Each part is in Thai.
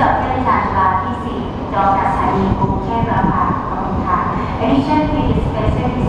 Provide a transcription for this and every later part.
จอดที่อาจารย์จุฬาที่ 4 จอจากสถานีกรุงเทพแล้วค่ะขอบคุณค่ะ Addition to this facility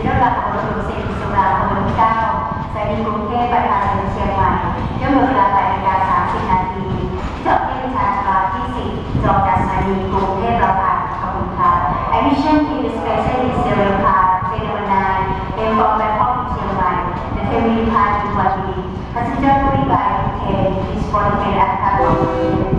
เรื่องราวของรถหรูสิบสุราขบวนที่เก้าสถานีกรุงเทพปทางเดิเชียงใหม่เรื่องเวลาแนาฬิกาสามสิบนาทีจอดที่ชานชาลที่สิบจอดจากสถานีกรุงเทพประพานขอบคุณค่ะ Admission to the special is the rail car เจดวันนายเอ็มบอมแบงคอกเชียงใหม่ The Terminal Car ที่วัดดี Passenger 3 by 10 is for the train at Kalong